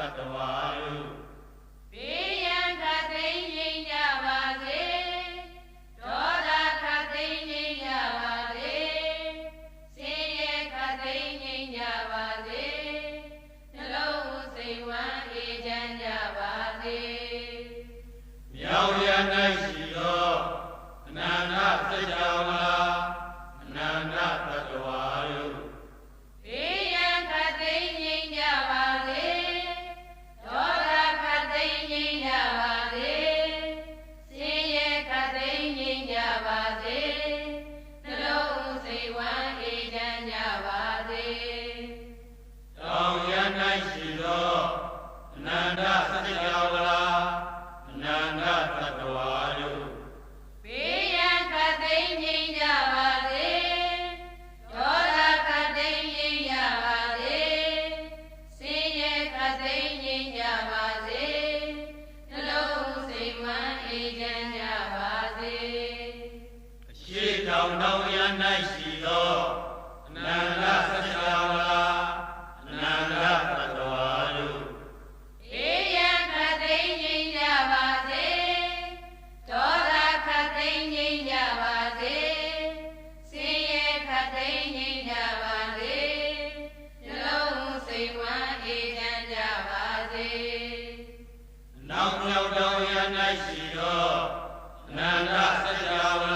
တ္တဝါတို့ဘေးရန်ခတ်သိမ်းငြိမ်းကြပါစေဒေါသခတ်သိမ်းငြိမ်းကြပါစေဆင်းရဲခတ်သိမ်းငြိမ်းကြပါစေနှလုံးစိတ်ဝမ်းအေးချမ်းကြပါစေ င်တောင်ရ၌ရှိသောအနန္တသစ္စာဝလာအနန္တပတ္တဝါတို့အေယံခတ်သိမ့်ငြိမ်းကြပါစေဒေါသခတ်သိမ့်ငြိမ်းကြပါစေဆင်းရဲခတ်သိမ့်ငြိမ်းကြပါစေနှလုံးစိတ်ဝမ်းအေးချမ်းကြပါစေနောက်နောက်တောင်ရ၌ရှိသောအနန္တသစ္စာဝ